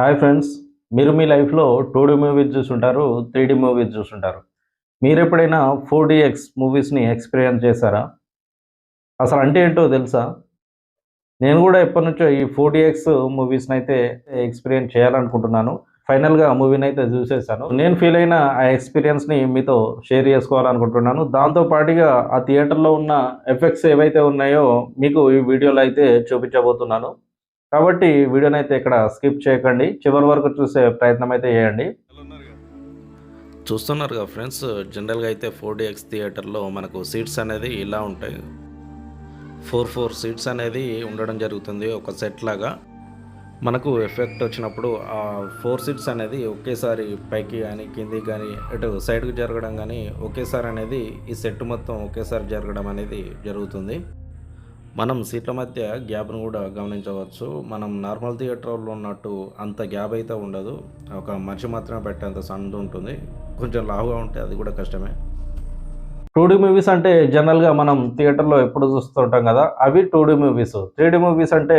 Hi friends మీరు మీ లైఫ్లో టూ డీ మూవీస్ చూసుంటారు త్రీ డీ మూవీస్ చూసుంటారు. మీరు ఎప్పుడైనా ఫోర్ డిఎక్స్ మూవీస్ని ఎక్స్పీరియన్స్ చేశారా? అసలు అంటే ఏంటో తెలుసా? నేను కూడా ఎప్పటి నుంచో ఈ ఫోర్ డిఎక్స్ మూవీస్ని అయితే ఎక్స్పీరియన్స్ చేయాలనుకుంటున్నాను. ఫైనల్గా ఆ మూవీని అయితే చూసేసాను నేను ఫీల్ అయిన ఆ ఎక్స్పీరియన్స్ని మీతో షేర్ చేసుకోవాలనుకుంటున్నాను. దాంతో పాటుగా ఆ థియేటర్లో ఉన్న ఎఫెక్ట్స్ ఏవైతే ఉన్నాయో మీకు ఈ వీడియోలో అయితే చూపించబోతున్నాను. కాబట్టి వీడియోని అయితే ఇక్కడ స్కిప్ చేయకండి. చివరి వరకు చూసే ప్రయత్నం అయితే చేయండి. చూస్తున్నారు కదా ఫ్రెండ్స్ జనరల్గా అయితే ఫోర్ డిఎక్స్ థియేటర్లో మనకు సీట్స్ అనేది ఇలా ఉంటాయి. ఫోర్ ఫోర్ సీట్స్ అనేది ఉండడం జరుగుతుంది ఒక సెట్ లాగా. మనకు ఎఫెక్ట్ వచ్చినప్పుడు ఆ ఫోర్ సీట్స్ అనేది ఒకేసారి పైకి కానీ కిందికి కానీ ఇటు సైడ్కి జరగడం కానీ ఒకేసారి అనేది ఈ సెట్ మొత్తం ఒకేసారి జరగడం అనేది జరుగుతుంది. మనం సీట్ల మధ్య గ్యాప్ను కూడా గమనించవచ్చు. మనం నార్మల్ థియేటర్లో ఉన్నట్టు అంత గ్యాప్ అయితే ఉండదు. ఒక మనిషి మాత్రమే పెట్టేంత సందు ఉంటుంది. కొంచెం లావుగా ఉంటే అది కూడా కష్టమే. టూడీ మూవీస్ అంటే జనరల్గా మనం థియేటర్లో ఎప్పుడు చూస్తుంటాం కదా అవి టూడీ మూవీస్. త్రీడీ మూవీస్ అంటే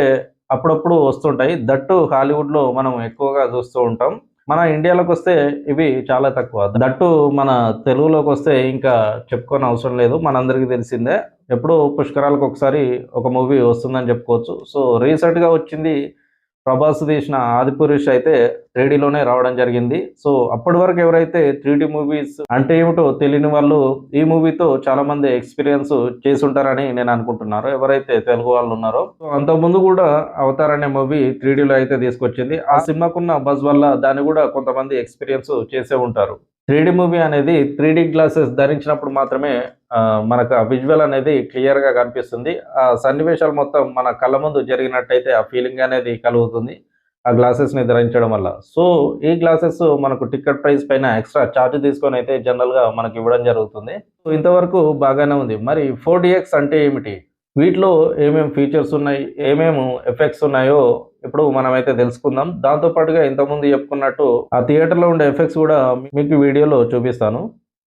అప్పుడప్పుడు వస్తుంటాయి. దట్టు హాలీవుడ్లో మనం ఎక్కువగా చూస్తూ ఉంటాం. మన ఇండియాలోకి వస్తే ఇవి చాలా తక్కువ. దట్టు మన తెలుగులోకి వస్తే ఇంకా చెప్పుకోని అవసరం లేదు. మనందరికీ తెలిసిందే. ఎప్పుడూ పుష్కరాలకు ఒకసారి ఒక మూవీ వస్తుందని చెప్పుకోవచ్చు. సో రీసెంట్గా వచ్చింది ప్రభాస్ తీసిన ఆదిపురుష్ అయితే త్రీడీలోనే రావడం జరిగింది. సో అప్పటి వరకు ఎవరైతే త్రీడీ మూవీస్ అంటే ఏమిటో తెలియని వాళ్ళు ఈ మూవీతో చాలా మంది ఎక్స్పీరియన్స్ చేసి ఉంటారని నేను అనుకుంటున్నారు ఎవరైతే తెలుగు వాళ్ళు ఉన్నారో. సో అంతకుముందు కూడా అవతార్ అనే మూవీ త్రీడీలో అయితే తీసుకొచ్చింది. ఆ సినిమాకున్న బజ్ వల్ల దాన్ని కూడా కొంతమంది ఎక్స్పీరియన్స్ చేసే ఉంటారు. త్రీ మూవీ అనేది త్రీ గ్లాసెస్ ధరించినప్పుడు మాత్రమే ఆ, మనకు ఆ విజువల్ అనేది క్లియర్గా కనిపిస్తుంది. ఆ సన్నివేశాలు మొత్తం మన కళ్ళ ముందు జరిగినట్టయితే ఆ ఫీలింగ్ అనేది కలుగుతుంది ఆ గ్లాసెస్ని ధరించడం వల్ల. సో ఈ గ్లాసెస్ మనకు టికెట్ ప్రైస్ పైన ఎక్స్ట్రా ఛార్జ్ తీసుకొని అయితే జనరల్గా మనకి ఇవ్వడం జరుగుతుంది. సో ఇంతవరకు బాగానే ఉంది. మరి ఫోర్ అంటే ఏమిటి? వీటిలో ఏమేమి ఫీచర్స్ ఉన్నాయి? ఏమేమి ఎఫెక్ట్స్ ఉన్నాయో ఇప్పుడు మనమైతే తెలుసుకుందాం. దాంతో పాటుగా ఇంతకుముందు చెప్పుకున్నట్టు ఆ థియేటర్లో ఉండే ఎఫెక్ట్స్ కూడా మీకు వీడియోలో చూపిస్తాను.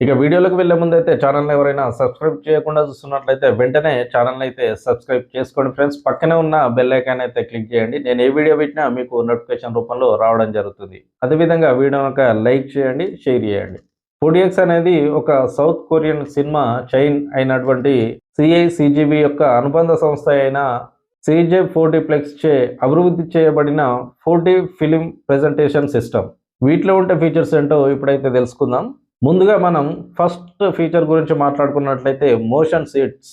ఇక వీడియోలోకి వెళ్ళే ముందు అయితే ఛానల్ ఎవరైనా సబ్స్క్రైబ్ చేయకుండా చూస్తున్నట్లయితే వెంటనే ఛానల్ అయితే సబ్స్క్రైబ్ చేసుకోండి ఫ్రెండ్స్. పక్కనే ఉన్న బెల్ ఐకాన్ అయితే క్లిక్ చేయండి. నేను ఏ వీడియో పెట్టినా మీకు నోటిఫికేషన్ రూపంలో రావడం జరుగుతుంది. అదేవిధంగా వీడియో ఒక లైక్ చేయండి షేర్ చేయండి. ఫోడిఎక్స్ అనేది ఒక సౌత్ కొరియన్ సినిమా చైన్ అయినటువంటి సిఐసిజిబి యొక్క అనుబంధ సంస్థ అయిన సిజే ఫోర్టీప్లెక్స్ చే అభివృద్ధి చేయబడిన ఫోర్టీ ఫిలిం ప్రెజెంటేషన్ సిస్టమ్. వీటిలో ఉండే ఫీచర్స్ ఏంటో ఇప్పుడైతే తెలుసుకుందాం. ముందుగా మనం ఫస్ట్ ఫీచర్ గురించి మాట్లాడుకున్నట్లయితే మోషన్ సీట్స్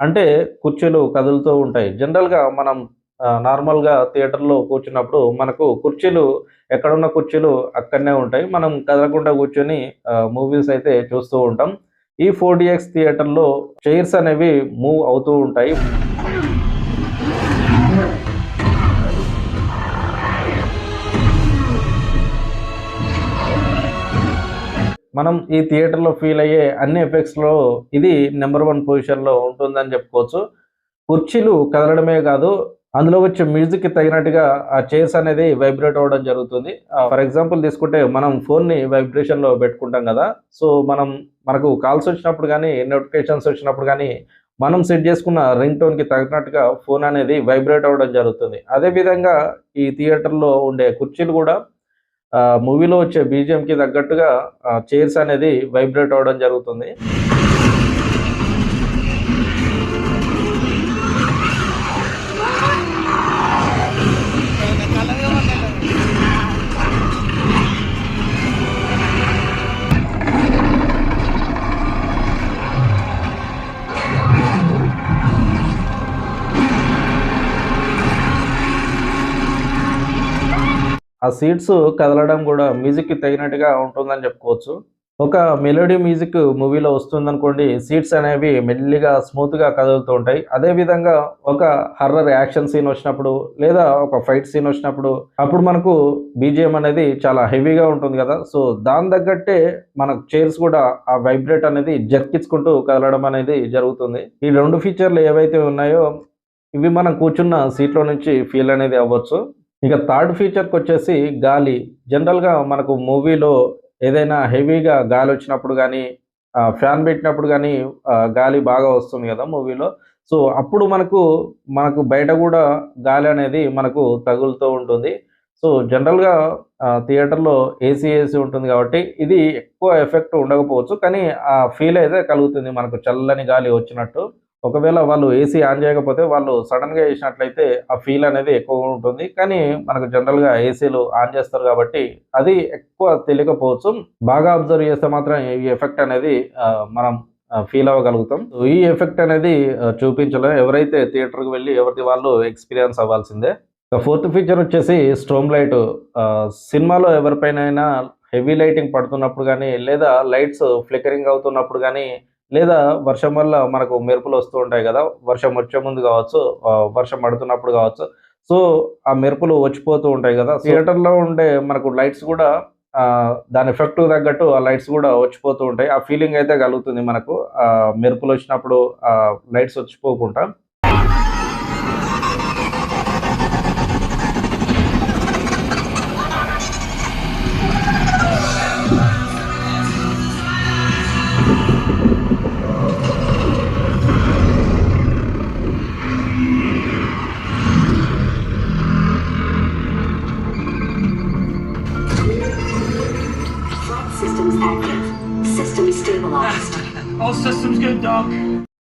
అంటే కుర్చీలు కదులుతూ ఉంటాయి. జనరల్గా మనం నార్మల్గా థియేటర్లో కూర్చున్నప్పుడు మనకు కుర్చీలు ఎక్కడున్న కుర్చీలు అక్కడనే ఉంటాయి. మనం కదలకుండా కూర్చొని మూవీస్ అయితే చూస్తూ ఉంటాం. ఈ ఫోర్ థియేటర్లో చైర్స్ అనేవి మూవ్ అవుతూ ఉంటాయి. మనం ఈ థియేటర్లో ఫీల్ అయ్యే అన్ని ఎఫెక్ట్స్లో ఇది నెంబర్ వన్ పొజిషన్లో ఉంటుందని చెప్పుకోవచ్చు. కుర్చీలు కదలడమే కాదు అందులో వచ్చే మ్యూజిక్కి తగినట్టుగా ఆ చైర్స్ అనేది వైబ్రేట్ అవ్వడం జరుగుతుంది. ఫర్ ఎగ్జాంపుల్ తీసుకుంటే మనం ఫోన్ని వైబ్రేషన్లో పెట్టుకుంటాం కదా సో మనం మనకు కాల్స్ వచ్చినప్పుడు కానీ నోటిఫికేషన్స్ వచ్చినప్పుడు కానీ మనం సెట్ చేసుకున్న రింగ్ టోన్కి తగినట్టుగా ఫోన్ అనేది వైబ్రేట్ అవ్వడం జరుగుతుంది. అదేవిధంగా ఈ థియేటర్లో ఉండే కుర్చీలు కూడా మూవీలో వచ్చే బీజిఎంకి తగ్గట్టుగా చైర్స్ అనేది వైబ్రేట్ అవ్వడం జరుగుతుంది. ఆ సీట్స్ కదలడం కూడా మ్యూజిక్కి తగినట్టుగా ఉంటుందని చెప్పుకోవచ్చు. ఒక మెలోడీ మ్యూజిక్ మూవీలో వస్తుందనుకోండి సీట్స్ అనేవి మెల్లిగా స్మూత్గా కదులుతూ ఉంటాయి. అదే విధంగా ఒక హర్రర్ యాక్షన్ సీన్ వచ్చినప్పుడు లేదా ఒక ఫైట్ సీన్ వచ్చినప్పుడు అప్పుడు మనకు బీజిఎం అనేది చాలా హెవీగా ఉంటుంది కదా. సో దాని తగ్గట్టే మనకు చైర్స్ కూడా ఆ వైబ్రేట్ అనేది జర్కించుకుంటూ కదలడం అనేది జరుగుతుంది. ఈ రెండు ఫీచర్లు ఏవైతే ఉన్నాయో ఇవి మనం కూర్చున్న సీట్లో నుంచి ఫీల్ అనేది అవ్వచ్చు. ఇక థర్డ్ ఫీచర్కి వచ్చేసి గాలి. జనరల్గా మనకు మూవీలో ఏదైనా హెవీగా గాలి వచ్చినప్పుడు కానీ ఫ్యాన్ పెట్టినప్పుడు కానీ గాలి బాగా వస్తుంది కదా మూవీలో. సో అప్పుడు మనకు మనకు బయట కూడా గాలి అనేది మనకు తగులుతూ ఉంటుంది. సో జనరల్గా థియేటర్లో ఏసీ ఏసీ ఉంటుంది కాబట్టి ఇది ఎక్కువ ఎఫెక్ట్ ఉండకపోవచ్చు. కానీ ఆ ఫీల్ అయితే కలుగుతుంది మనకు చల్లని గాలి వచ్చినట్టు. ఒకవేళ వాళ్ళు ఏసీ ఆన్ చేయకపోతే వాళ్ళు సడన్గా వేసినట్లయితే ఆ ఫీల్ అనేది ఎక్కువగా ఉంటుంది. కానీ మనకు జనరల్గా ఏసీలు ఆన్ చేస్తారు కాబట్టి అది ఎక్కువ తెలియకపోవచ్చు. బాగా అబ్జర్వ్ చేస్తే మాత్రం ఈ ఎఫెక్ట్ అనేది మనం ఫీల్ అవ్వగలుగుతాం. సో ఈ ఎఫెక్ట్ అనేది చూపించలేం. ఎవరైతే థియేటర్కి వెళ్ళి ఎవరిది వాళ్ళు ఎక్స్పీరియన్స్ అవ్వాల్సిందే. ఫోర్త్ ఫీచర్ వచ్చేసి స్ట్రోమ్ లైట్ సినిమాలో ఎవరిపైన హెవీ లైటింగ్ పడుతున్నప్పుడు కానీ లేదా లైట్స్ ఫ్లికరింగ్ అవుతున్నప్పుడు కానీ లేదా వర్షం వల్ల మనకు మెరుపులు వస్తూ ఉంటాయి కదా వర్షం వచ్చే ముందు కావచ్చు ఆ, వర్షం పడుతున్నప్పుడు కావచ్చు సో ఆ మెరుపులు వచ్చిపోతూ ఉంటాయి కదా థియేటర్లో ఉండే మనకు లైట్స్ కూడా ఆ, దాని ఎఫెక్ట్ తగ్గట్టు ఆ లైట్స్ కూడా వచ్చిపోతూ ఉంటాయి. ఆ ఫీలింగ్ అయితే కలుగుతుంది మనకు. ఆ మెరుపులు వచ్చినప్పుడు ఆ లైట్స్ వచ్చిపోకుండా. All systems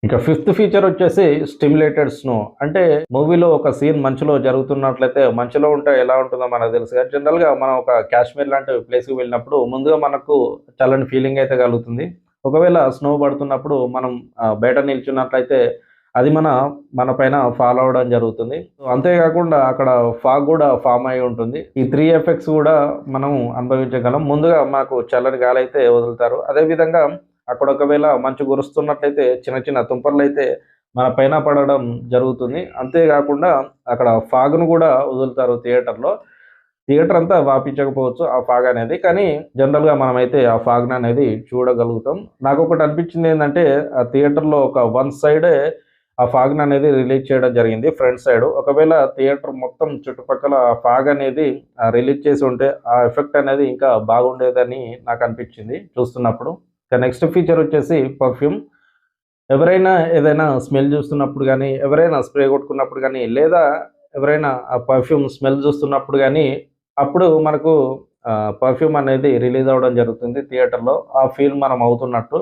ఇంకా ఫిఫ్త్ ఫీచర్ వచ్చేసి స్టిమ్యులేటెడ్ స్నో అంటే మూవీలో ఒక సీన్ మంచులో జరుగుతున్నట్లయితే మంచులో ఉంటే ఎలా ఉంటుందో మనకు తెలుసు. కదా జనరల్గా మనం ఒక కాశ్మీర్ లాంటి ప్లేస్కి వెళ్ళినప్పుడు ముందుగా మనకు చల్లని ఫీలింగ్ అయితే కలుగుతుంది. ఒకవేళ స్నో పడుతున్నప్పుడు మనం బయట నిల్చున్నట్లయితే అది మన మన పైన ఫాలో అవడం జరుగుతుంది. అంతేకాకుండా అక్కడ ఫాగ్ కూడా ఫామ్ అయి ఉంటుంది. ఈ త్రీ ఎఫెక్ట్స్ కూడా మనం అనుభవించగలం. ముందుగా మాకు చల్లని గాలి అయితే వదులుతారు. అదేవిధంగా అక్కడ ఒకవేళ మంచు కురుస్తున్నట్లయితే చిన్న చిన్న తుంపర్లు అయితే మన పైన పడడం జరుగుతుంది. అంతేకాకుండా అక్కడ ఫాగ్ను కూడా వదులుతారు థియేటర్లో. థియేటర్ అంతా వాపించకపోవచ్చు ఆ ఫాగ్ అనేది. కానీ జనరల్గా మనమైతే ఆ ఫాగ్న అనేది చూడగలుగుతాం. నాకు ఒకటి అనిపించింది ఏంటంటే ఆ థియేటర్లో ఒక వన్ సైడే ఆ ఫాగ్న అనేది రిలీజ్ చేయడం జరిగింది ఫ్రంట్ సైడ్. ఒకవేళ థియేటర్ మొత్తం చుట్టుపక్కల ఆ ఫాగ్ అనేది రిలీజ్ చేసి ఉంటే ఆ ఎఫెక్ట్ అనేది ఇంకా బాగుండేదని నాకు అనిపించింది చూస్తున్నప్పుడు. నెక్స్ట్ ఫీచర్ వచ్చేసి పర్ఫ్యూమ్ ఎవరైనా ఏదైనా స్మెల్ చూస్తున్నప్పుడు కానీ ఎవరైనా స్ప్రే కొట్టుకున్నప్పుడు కానీ లేదా ఎవరైనా ఆ పర్ఫ్యూమ్ స్మెల్ చూస్తున్నప్పుడు కానీ అప్పుడు మనకు పర్ఫ్యూమ్ అనేది రిలీజ్ అవ్వడం జరుగుతుంది థియేటర్లో ఆ ఫీల్ మనం అవుతున్నట్టు.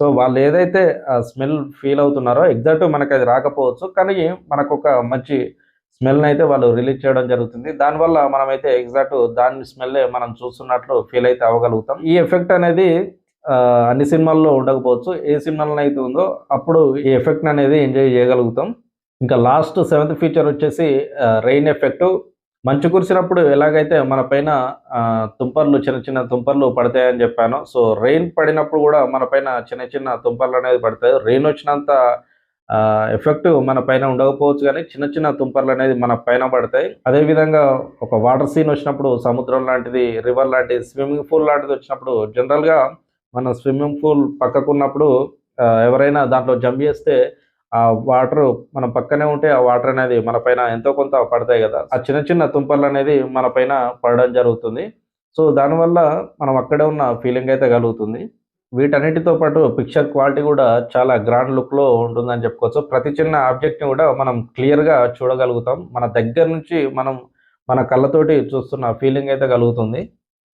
సో వాళ్ళు ఏదైతే ఆ స్మెల్ ఫీల్ అవుతున్నారో ఎగ్జాక్ట్ మనకు అది రాకపోవచ్చు. కానీ మనకు ఒక మంచి స్మెల్ని అయితే వాళ్ళు రిలీజ్ చేయడం జరుగుతుంది. దానివల్ల మనమైతే ఎగ్జాక్ట్ దాని స్మెల్లే మనం చూస్తున్నట్లు ఫీల్ అయితే అవ్వగలుగుతాం. ఈ ఎఫెక్ట్ అనేది అన్ని సినిమాల్లో ఉండకపోవచ్చు. ఏ సినిమాలో అయితే ఉందో అప్పుడు ఈ ఎఫెక్ట్ అనేది ఎంజాయ్ చేయగలుగుతాం. ఇంకా లాస్ట్ సెవెంత్ ఫీచర్ వచ్చేసి రెయిన్ ఎఫెక్ట్. మంచు కురిసినప్పుడు ఎలాగైతే మన పైన ఆ, తుంపర్లు చిన్న చిన్న తుంపర్లు పడతాయని చెప్పాను. సో రెయిన్ పడినప్పుడు కూడా మన పైన చిన్న చిన్న తుంపర్లు అనేది పడతాయి. రెయిన్ వచ్చినంత ఎఫెక్ట్ మన పైన ఉండకపోవచ్చు కానీ చిన్న చిన్న తుంపర్లు అనేది మన పైన పడతాయి. అదే విధంగా ఒక వాటర్ సీన్ వచ్చినప్పుడు సముద్రం లాంటిది రివర్ లాంటిది స్విమ్మింగ్ పూల్ లాంటిది వచ్చినప్పుడు జనరల్గా మన స్విమ్మింగ్ పూల్ పక్కకున్నప్పుడు ఎవరైనా దాంట్లో జంప్ చేస్తే ఆ వాటర్ మన పక్కనే ఉంటే ఆ వాటర్ అనేది మన పైన ఎంతో కొంత పడతాయి కదా. ఆ చిన్న చిన్న తుంపర్లు అనేది మన పైన పడడం జరుగుతుంది. సో దానివల్ల మనం అక్కడే ఉన్న ఫీలింగ్ అయితే కలుగుతుంది. వీటన్నిటితో పాటు పిక్చర్ క్వాలిటీ కూడా చాలా గ్రాండ్ లుక్లో ఉంటుందని చెప్పుకోవచ్చు. ప్రతి చిన్న ఆబ్జెక్ట్ని కూడా మనం క్లియర్గా చూడగలుగుతాం. మన దగ్గర నుంచి మనం మన కళ్ళతోటి చూస్తున్న ఫీలింగ్ అయితే కలుగుతుంది.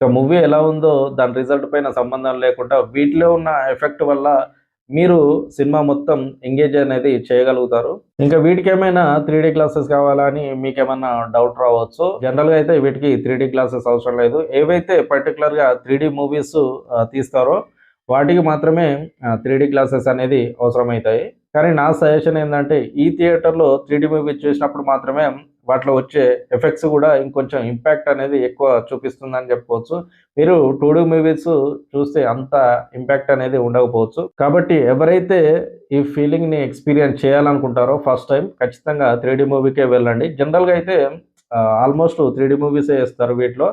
ఇక మూవీ ఎలా ఉందో దాని రిజల్ట్ పైన సంబంధం లేకుండా వీటిలో ఉన్న ఎఫెక్ట్ వల్ల మీరు సినిమా మొత్తం ఎంగేజ్ అనేది చేయగలుగుతారు. ఇంకా వీటికి ఏమైనా త్రీ క్లాసెస్ కావాలా అని మీకు ఏమైనా డౌట్ రావచ్చు. జనరల్గా అయితే వీటికి త్రీ క్లాసెస్ అవసరం లేదు. ఏవైతే పర్టికులర్గా త్రీ మూవీస్ తీస్తారో వాటికి మాత్రమే త్రీ క్లాసెస్ అనేది అవసరమవుతాయి. కానీ నా సజెషన్ ఏంటంటే ఈ థియేటర్లో త్రీ మూవీ చూసినప్పుడు మాత్రమే వాటిలో వచ్చే ఎఫెక్ట్స్ కూడా ఇంకొంచెం ఇంపాక్ట్ అనేది ఎక్కువ చూపిస్తుందని చెప్పుకోవచ్చు. మీరు టూ డీ మూవీస్ చూస్తే అంత ఇంపాక్ట్ అనేది ఉండకపోవచ్చు. కాబట్టి ఎవరైతే ఈ ఫీలింగ్ని ఎక్స్పీరియన్స్ చేయాలనుకుంటారో ఫస్ట్ టైం ఖచ్చితంగా త్రీ డీ మూవీకే వెళ్ళండి. జనరల్గా అయితే ఆల్మోస్ట్ త్రీ మూవీసే వేస్తారు వీటిలో.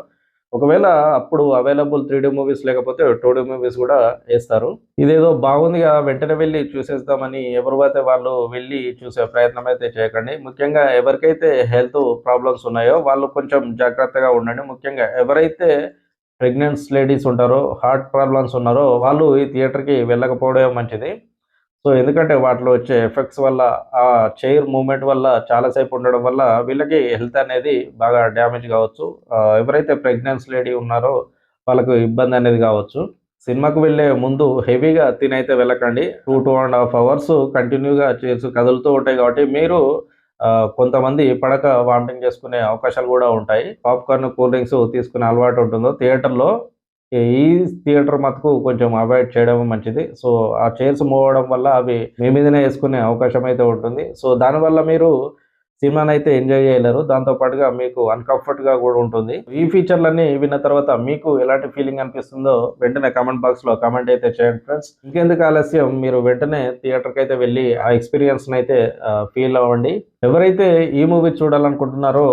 ఒకవేళ అప్పుడు అవైలబుల్ త్రీ డీ మూవీస్ లేకపోతే టూ డీ మూవీస్ కూడా వేస్తారు. ఇదేదో బాగుందిగా వెంటనే వెళ్ళి చూసేద్దామని ఎవరు అయితే వాళ్ళు వెళ్ళి చూసే ప్రయత్నం అయితే చేయకండి. ముఖ్యంగా ఎవరికైతే హెల్త్ ప్రాబ్లమ్స్ ఉన్నాయో వాళ్ళు కొంచెం జాగ్రత్తగా ఉండండి. ముఖ్యంగా ఎవరైతే ప్రెగ్నెంట్స్ లేడీస్ ఉంటారో హార్ట్ ప్రాబ్లమ్స్ ఉన్నారో వాళ్ళు ఈ థియేటర్కి వెళ్ళకపోవడమే మంచిది. సో ఎందుకంటే వాటిలో వచ్చే ఎఫెక్ట్స్ వల్ల ఆ చైర్ మూమెంట్ వల్ల చాలాసేపు ఉండడం వల్ల వీళ్ళకి హెల్త్ అనేది బాగా డ్యామేజ్ కావచ్చు. ఎవరైతే ప్రెగ్నెన్సీ లేడీ ఉన్నారో వాళ్ళకు ఇబ్బంది అనేది కావచ్చు. సినిమాకు వెళ్ళే ముందు హెవీగా తినైతే వెళ్ళకండి. Two two and half hours కంటిన్యూగా చేసి కదులుతూ ఉంటాయి కాబట్టి మీరు కొంతమంది పడక వామిటింగ్ చేసుకునే అవకాశాలు కూడా ఉంటాయి. పాప్కార్న్ కూల్ డ్రింక్స్ తీసుకునే అలవాటు ఉంటుందో థియేటర్లో ఈ థియేటర్ మటుకు కొంచెం అవాయిడ్ చేయడం మంచిది. సో ఆ చైర్స్ మూవడం వల్ల అవి మీ మీదనే వేసుకునే అవకాశం అయితే ఉంటుంది. సో దానివల్ల మీరు సినిమాని అయితే ఎంజాయ్ చేయలేరు. దాంతో పాటుగా మీకు అన్కంఫర్ట్గా గా కూడా ఉంటుంది. ఈ ఫీచర్లన్నీ విన్న తర్వాత మీకు ఎలాంటి ఫీలింగ్ అనిపిస్తుందో వెంటనే కామెంట్ బాక్స్లో కామెంట్ అయితే చేయండి ఫ్రెండ్స్ ఇంకెందుకు ఆలస్యం? మీరు వెంటనే థియేటర్కి అయితే వెళ్ళి ఆ ఎక్స్పీరియన్స్ అయితే ఫీల్ అవ్వండి. ఎవరైతే ఈ మూవీ చూడాలనుకుంటున్నారో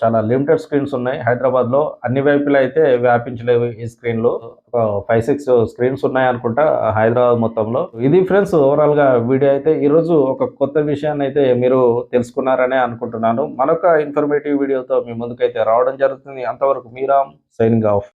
చాలా లిమిటెడ్ స్క్రీన్స్ ఉన్నాయి. హైదరాబాద్లో అన్ని వైపులా అయితే వ్యాపించలేవు ఈ స్క్రీన్లు ఒక ఫైవ్ సిక్స్ స్క్రీన్స్ ఉన్నాయి అనుకుంటా హైదరాబాద్ మొత్తంలో. ఇది ఫ్రెండ్స్ ఓవరాల్గా వీడియో అయితే ఈరోజు ఒక కొత్త విషయాన్ని అయితే మీరు తెలుసుకున్నారని అనుకుంటున్నాను. మరొక ఇన్ఫర్మేటివ్ వీడియోతో మీ ముందుకైతే రావడం జరుగుతుంది. అంతవరకు మీరా సైనింగ్ ఆఫ్